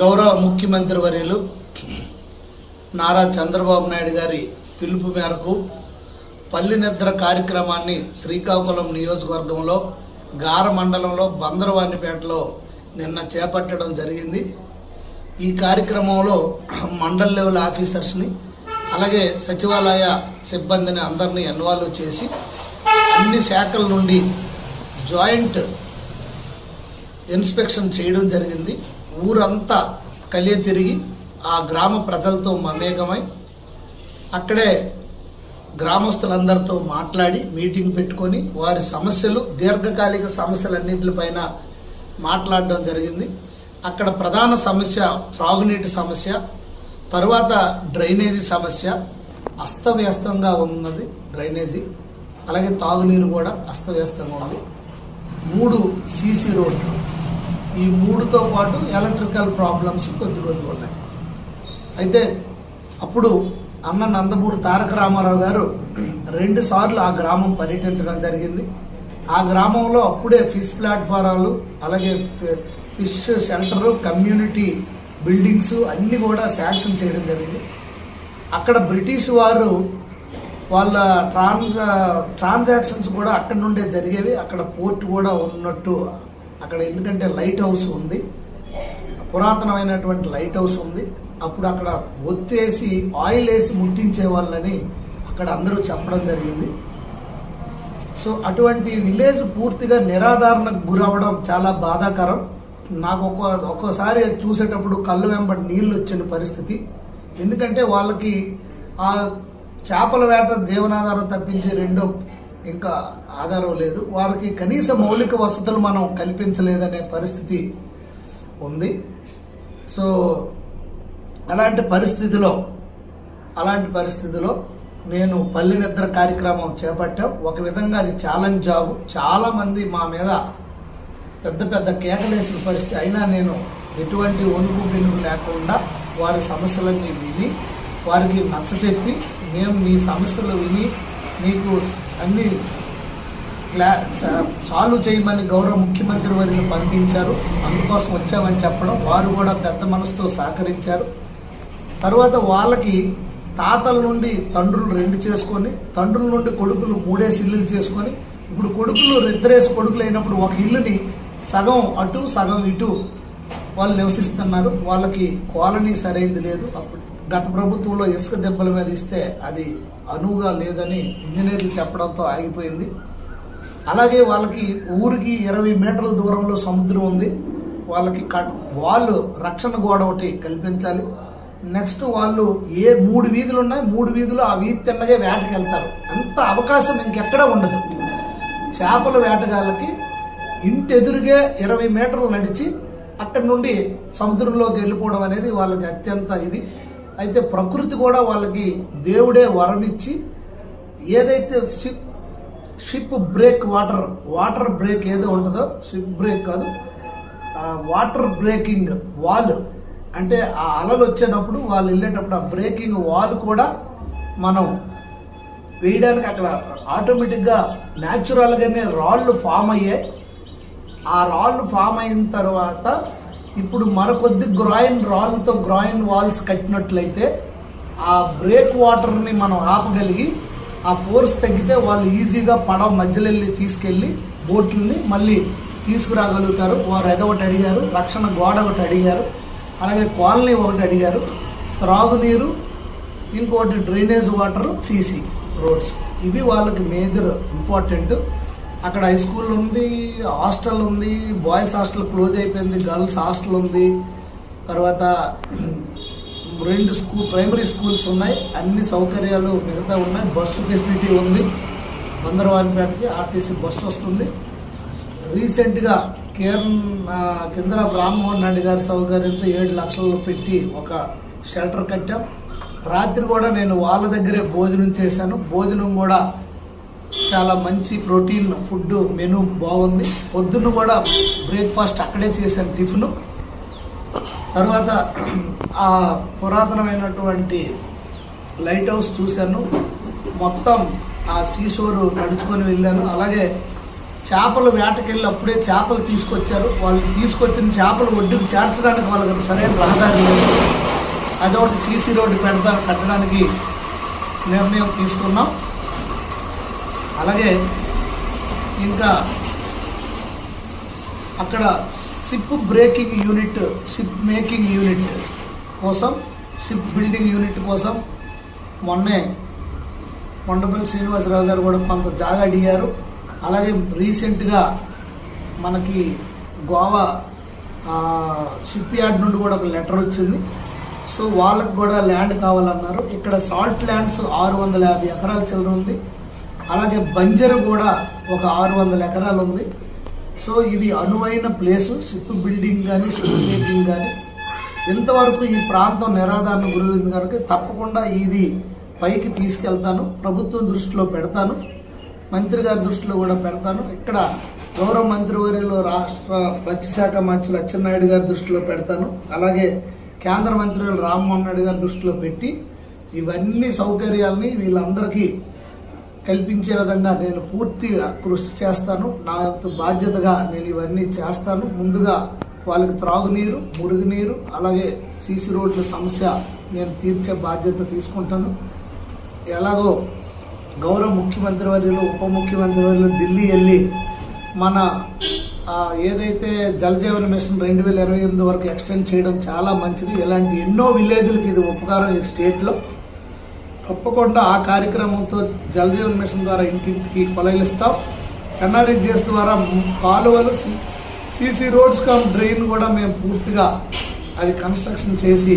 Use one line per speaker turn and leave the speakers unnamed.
గౌరవ ముఖ్యమంత్రి వర్యులు నారా చంద్రబాబు నాయుడు గారి పిలుపు మేరకు పల్లి నిద్ర కార్యక్రమాన్ని శ్రీకాకుళం నియోజకవర్గంలో గార మండలంలో బందరవాణిపేటలో నిన్న చేపట్టడం జరిగింది. ఈ కార్యక్రమంలో మండల్ లెవెల్ ఆఫీసర్స్ని అలాగే సచివాలయ సిబ్బందిని అందరినీ ఇన్వాల్వ్ చేసి అన్ని శాఖల నుండి జాయింట్ ఇన్స్పెక్షన్ చేయడం జరిగింది. ఊరంతా కలియ తిరిగి ఆ గ్రామ ప్రజలతో మమేకమై అక్కడే గ్రామస్తులందరితో మాట్లాడి మీటింగ్ పెట్టుకొని వారి సమస్యలు దీర్ఘకాలిక సమస్యలన్నింటిపైన మాట్లాడడం జరిగింది. అక్కడ ప్రధాన సమస్య త్రాగునీటి సమస్య తరువాత డ్రైనేజీ సమస్య అస్తవ్యస్తంగా ఉన్నది డ్రైనేజీ అలాగే తాగునీరు కూడా అస్తవ్యస్తంగా ఉంది మూడు సీసీ రోడ్లు. ఈ మూడుతో పాటు ఎలక్ట్రికల్ ప్రాబ్లమ్స్ కొద్ది కొద్దిగా ఉన్నాయి. అయితే అప్పుడు అన్న నందమూరి తారక రామారావు గారు రెండుసార్లు ఆ గ్రామం పర్యటించడం జరిగింది. ఆ గ్రామంలో అప్పుడే ఫిష్ ప్లాట్ఫారాలు అలాగే ఫిష్ సెంటరు కమ్యూనిటీ బిల్డింగ్స్ అన్నీ కూడా శాంక్షన్ చేయడం జరిగింది. అక్కడ బ్రిటిష్ వారు వాళ్ళ ట్రాన్స్ ట్రాన్సాక్షన్స్ కూడా అక్కడ నుండే జరిగేవి. అక్కడ పోర్ట్ కూడా ఉన్నట్టు అక్కడ ఎందుకంటే లైట్ హౌస్ ఉంది. పురాతనమైనటువంటి లైట్ హౌస్ ఉంది. అప్పుడు అక్కడ ఒత్తేసి ఆయిల్ వేసి ముట్టించే వాళ్ళని అక్కడ అందరూ చెప్పడం జరిగింది. సో అటువంటి విలేజ్ పూర్తిగా నిరాధారణకు గురవడం చాలా బాధాకరం. నాకు ఒక్క ఒక్కోసారి చూసేటప్పుడు కళ్ళు వెంబడి నీళ్ళు వచ్చిన పరిస్థితి. ఎందుకంటే వాళ్ళకి ఆ చేపల వేట జీవనాధారం తప్పించి రెండో ఇంకా ఆధారం లేదు. వారికి కనీస మౌలిక వసతులు మనం కల్పించలేదనే పరిస్థితి ఉంది. సో అలాంటి పరిస్థితిలో అలాంటి పరిస్థితిలో నేను పల్లె నిద్ర కార్యక్రమం చేపట్టాం. ఒక విధంగా అది ఛాలెంజ్ జాబ్ చాలామంది మా మీద పెద్ద పెద్ద కేకలేసిన పరిస్థితి అయినా నేను ఎటువంటి ఒనుగు వెనుకు లేకుండా వారి సమస్యలన్నీ విని వారికి నచ్చచెప్పి మేము మీ సమస్యలు విని మీకు అన్ని క్లా సాల్వ్ చేయమని గౌరవ ముఖ్యమంత్రి వారిని పంపించారు. అందుకోసం వచ్చామని చెప్పడం వారు కూడా పెద్ద మనసుతో సహకరించారు. తర్వాత వాళ్ళకి తాతల నుండి తండ్రులు రెండు చేసుకొని తండ్రుల నుండి కొడుకులు మూడేసి ఇల్లులు చేసుకొని ఇప్పుడు కొడుకులు ఇద్దరేసి కొడుకులు అయినప్పుడు ఒక ఇల్లుని సగం అటు సగం ఇటు వాళ్ళు నివసిస్తున్నారు. వాళ్ళకి కాలనీ సరైంది లేదు. అప్పుడు గత ప్రభుత్వంలో ఇసుక దెబ్బల మీద ఇస్తే అది అనువుగా లేదని ఇంజనీర్లు చెప్పడంతో ఆగిపోయింది. అలాగే వాళ్ళకి ఊరికి ఇరవై మీటర్ల దూరంలో సముద్రం ఉంది. వాళ్ళకి వాళ్ళు రక్షణ గోడ ఒకటి కల్పించాలి. నెక్స్ట్ వాళ్ళు ఏ మూడు వీధులు ఉన్నాయి మూడు వీధులు ఆ వీధి తిన్నగే వేటకి వెళ్తారు అంత అవకాశం ఇంకెక్కడ ఉండదు. చేపల వేటగాళ్ళకి ఇంటి ఎదురుగే ఇరవై మీటర్లు నడిచి అక్కడి నుండి సముద్రంలోకి వెళ్ళిపోవడం అనేది వాళ్ళకి అత్యంత ఇది. అయితే ప్రకృతి కూడా వాళ్ళకి దేవుడే వరం ఇచ్చి ఏదైతే ship ship break water water break ఏదో ఉంటుందో షిప్ బ్రేక్ కాదు వాటర్ బ్రేకింగ్ వాల్ అంటే ఆ అలలు వచ్చేటప్పుడు వాళ్ళు వెళ్ళేటప్పుడు ఆ బ్రేకింగ్ వాల్ కూడా మనం వేయడానికి అక్కడ ఆటోమేటిక్గా న్యాచురల్గానే రాళ్ళు ఫామ్ అయ్యాయి. ఆ రాళ్ళు ఫామ్ అయిన తర్వాత ఇప్పుడు మరకొద్ది గ్రాయిన్ రాళ్ళతో గ్రాయిన్ వాల్స్ కట్టినట్లయితే ఆ బ్రేక్ వాటర్ని మనం ఆపగలిగి ఆ ఫోర్స్ తగ్గితే వాళ్ళు ఈజీగా పడవ మధ్యలో వెళ్ళి తీసుకెళ్ళి బోట్లని మళ్ళీ తీసుకురాగలుగుతారు. వారు ఎదొకటి అడిగారు రక్షణ గోడ ఒకటి అడిగారు అలాగే కాలనీ ఒకటి అడిగారు. త్రాగునీరు ఇంకోటి డ్రైనేజ్ వాటర్ సీసీ రోడ్స్. ఇవి వాళ్ళకి మేజర్ ఇంపార్టెంట్ అక్కడ హై స్కూల్ ఉంది హాస్టల్ ఉంది బాయ్స్ హాస్టల్ క్లోజ్ అయిపోయింది గర్ల్స్ హాస్టల్ ఉంది. తర్వాత రెండు స్కూల్ ప్రైమరీ స్కూల్స్ ఉన్నాయి. అన్ని సౌకర్యాలు మిగతా ఉన్నాయి. బస్సు ఫెసిలిటీ ఉంది. బందరవారిపేటకి ఆర్టీసీ బస్సు వస్తుంది. రీసెంట్గా కేరళ కిందర రామ్మోహన్ రెడ్డి గారి సౌకర్యంతో ఏడు లక్షలు పెట్టి ఒక షెల్టర్ కట్టాం. రాత్రి కూడా నేను వాళ్ళ దగ్గరే భోజనం చేశాను. భోజనం కూడా చాలా మంచి ప్రోటీన్ ఫుడ్ మెనూ బాగుంది. పొద్దున్న కూడా బ్రేక్ఫాస్ట్ అక్కడే చేశాను టిఫిన్. తర్వాత ఆ పురాతనమైనటువంటి లైట్ హౌస్ చూశాను. మొత్తం ఆ సీసోరు నడుచుకొని వెళ్ళాను. అలాగే చేపలు వేటకెళ్ళి అప్పుడే చేపలు తీసుకొచ్చారు. వాళ్ళు తీసుకొచ్చిన చేపలు ఒడ్డుకు చేర్చడానికి వాళ్ళకి సరైన రహదారి లేదు. అదొకటి సీసీ రోడ్డు పెడతా కట్టడానికి నిర్ణయం తీసుకున్నాం. అలాగే ఇంకా అక్కడ ship breaking unit ship making unit కోసం షిప్ బిల్డింగ్ యూనిట్ కోసం మొన్నే కొండపల్లి శ్రీనివాసరావు గారు కూడా కొంత జాగా అడిగారు. అలాగే రీసెంట్గా మనకి గోవా షిప్ యార్డ్ నుండి కూడా ఒక లెటర్ వచ్చింది. సో వాళ్ళకు కూడా ల్యాండ్ కావాలన్నారు. ఇక్కడ సాల్ట్ ల్యాండ్స్ ఆరు వందల యాభై ఎకరాల చిల్లర ఉంది. అలాగే బంజరు కూడా ఒక ఆరు వందల ఎకరాలు ఉంది సో ఇది అనువైన ప్లేసు షిప్ బిల్డింగ్ కానీ షిప్ మేకింగ్ కానీ ఇంతవరకు ఈ ప్రాంతం నిరాధారణ గురైంది కనుక తప్పకుండా ఇది పైకి తీసుకెళ్తాను. ప్రభుత్వం దృష్టిలో పెడతాను. మంత్రి గారి దృష్టిలో కూడా పెడతాను. ఇక్కడ గౌరవ మంత్రివర్యంలో రాష్ట్ర మత్స్యశాఖ మంత్రులు అచ్చెన్నాయుడు గారి దృష్టిలో పెడతాను. అలాగే కేంద్ర మంత్రి రామ్మోహన్ నాయుడు గారి దృష్టిలో పెట్టి ఇవన్నీ సౌకర్యాలని వీళ్ళందరికీ కల్పించే విధంగా నేను పూర్తిగా కృషి చేస్తాను. నా బాధ్యతగా నేను ఇవన్నీ చేస్తాను. ముందుగా వాళ్ళకి త్రాగునీరు మురుగునీరు అలాగే సీసీ రోడ్ల సమస్య నేను తీర్చే బాధ్యత తీసుకుంటాను. ఎలాగో గౌరవ ముఖ్యమంత్రి వర్యులు ఉప ముఖ్యమంత్రి వర్యులు ఢిల్లీ వెళ్ళి మన ఏదైతే జలజీవన మిషన్ రెండు వేల ఇరవై ఎనిమిది వరకు ఎక్స్టెండ్ చేయడం చాలా మంచిది. ఇలాంటి ఎన్నో విలేజ్లకి ఇది ఉపకారం ఈ స్టేట్లో. తప్పకుండా ఆ కార్యక్రమంతో జలజీవన్ మిషన్ ద్వారా ఇంటింటికి కొలైలు ఇస్తాం ఎన్ఆర్ఎస్జిఎస్ ద్వారా కాలువలు సీసీ రోడ్స్ కమ్ డ్రైన్ కూడా మేము పూర్తిగా అది కన్స్ట్రక్షన్ చేసి